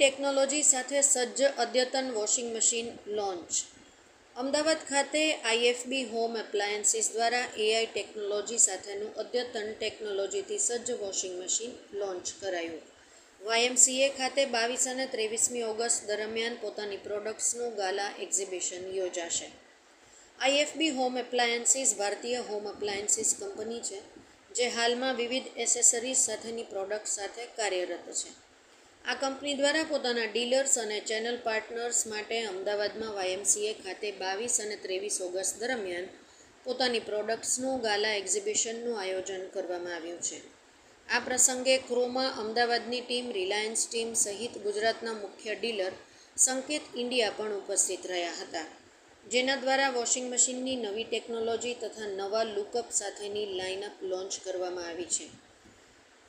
Technology સાથે સજ્જ અદ્યતન વોશિંગ મશીન લોન્ચ. અમદાવાદ ખાતે આઈએફબી હોમ એપ્લાયન્સીસ દ્વારા એઆઈ ટેકનોલોજી સાથેનું અદ્યતન ટેકનોલોજીથી સજ્જ વોશિંગ મશીન લોન્ચ કરાયું. વાયએમસીએ ખાતે બાવીસ અને ત્રેવીસમી ઓગસ્ટ દરમિયાન પોતાની પ્રોડક્ટ્સનું ગાલા એક્ઝિબિશન યોજાશે. આઈએફબી હોમ એપ્લાયન્સીસ ભારતીય હોમ એપ્લાયન્સીસ કંપની છે, જે હાલમાં વિવિધ એસેસરીઝ સાથેની પ્રોડક્ટ સાથે કાર્યરત છે. આ કંપની દ્વારા પોતાના ડીલર્સ અને ચેનલ પાર્ટનર્સ માટે અમદાવાદમાં વાયએમસીએ ખાતે બાવીસ અને ત્રેવીસ ઓગસ્ટ દરમિયાન પોતાની પ્રોડક્ટ્સનું ગાલા એક્ઝિબિશનનું આયોજન કરવામાં આવ્યું છે. આ પ્રસંગે ક્રોમા અમદાવાદની ટીમ, રિલાયન્સ ટીમ સહિત ગુજરાતના મુખ્ય ડીલર સંકેત ઇન્ડિયા પણ ઉપસ્થિત રહ્યા હતા, જેના દ્વારા વોશિંગ મશીનની નવી ટેકનોલોજી તથા નવા લુકઅપ સાથેની લાઇનઅપ લોન્ચ કરવામાં આવી છે.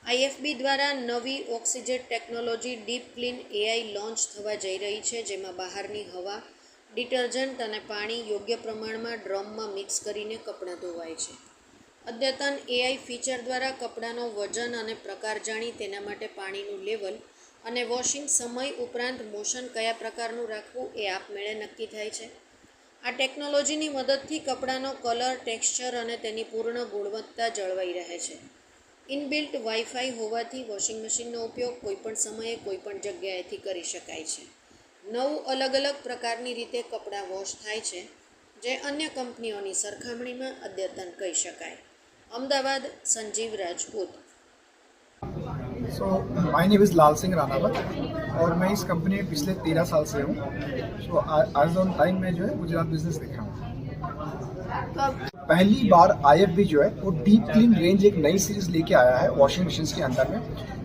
આઈએફબી દ્વારા નવી Oxyjet technology deep clean AI launch થવા જઈ રહી છે, જેમાં બહારની હવા, ડિટર્જન્ટ અને પાણી યોગ્ય પ્રમાણમાં ડ્રમમાં મિક્સ કરીને કપડાં ધોવાય છે. અદ્યતન એઆઈ ફીચર દ્વારા કપડાંનો વજન અને પ્રકાર જાણી તેના માટે પાણીનું લેવલ અને વોશિંગ સમય ઉપરાંત મોશન કયા પ્રકારનું રાખવું એ આપમેળે નક્કી થાય છે. આ ટેકનોલોજીની મદદથી કપડાનો કલર, ટેક્સચર અને તેની પૂર્ણ ગુણવત્તા જળવાઈ રહે છે. ઇનબિલ્ટ વાઈફાઈ હોવાથી વોશિંગ મશીનનો ઉપયોગ કોઈપણ સમયે કોઈપણ જગ્યાએથી કરી શકાય છે નવ અલગ અલગ પ્રકારની રીતે કપડાં વોશ થાય છે જે અન્ય કંપનીઓની સરખામણીમાં અદ્યતન કહી શકાય Ahmedabad Sanjeev Rajput so my name is Lal Singh Ranawat और मैं इस कंपनी में पिछले तेरह साल से हूँ सो आज ऑन टाइम में जो है गुजरात बिजनेस देखा हूँ पहली बार आईएफबी जो है, वो डीप क्लीन रेंज एक नई सीरीज़ लेके आया है वॉशिंग मशीन के अंदर में।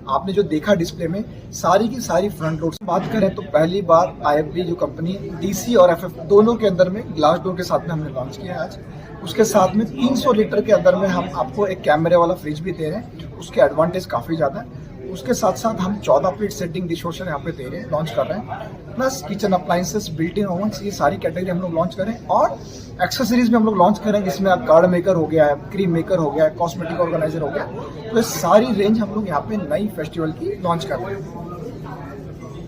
आपने जो देखा डिस्प्ले में, सारी की सारी फ्रंट लोड बात करें तो पहली बार आईएफबी जो कंपनी डीसी और एफ़ दोनों के अंदर में ग्लास डोर के साथ में हमने लॉन्च किया है आज। उसके साथ में 300 लीटर के अंदर में हम आपको एक कैमरे वाला फ्रिज भी दे रहे हैं, उसके एडवांटेज काफ़ी ज़्यादा है। उसके साथ साथ हम 14 फीट सेटिंग डिश वॉशर यहाँ पे दे रहे हैं लॉन्च कर रहे हैं। Plus kitchen appliances built in oven ये सारी कैटेगरी हम लोग लॉन्च करें और एक्सेसरीज में हम लोग लॉन्च करें जिसमें आप कार्ड मेकर हो गया है क्रीम मेकर हो गया है कॉस्मेटिक ऑर्गेनाइजर हो गया। तो ये सारी रेंज हम लोग यहाँ पे नई फेस्टिवल की लॉन्च कर रहे हैं।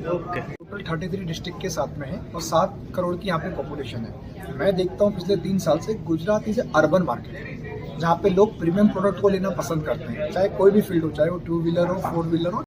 Okay total thirty three district के साथ में है और सात करोड़ की यहाँ पे पॉपुलेशन है। मैं देखता हूँ पिछले तीन साल से गुजरात इज़ अर्बन मार्केट जहाँ पे लोग प्रीमियम प्रोडक्ट को लेना पसंद करते हैं चाहे कोई भी फील्ड हो चाहे वो टू व्हीलर हो फोर व्हीलर हो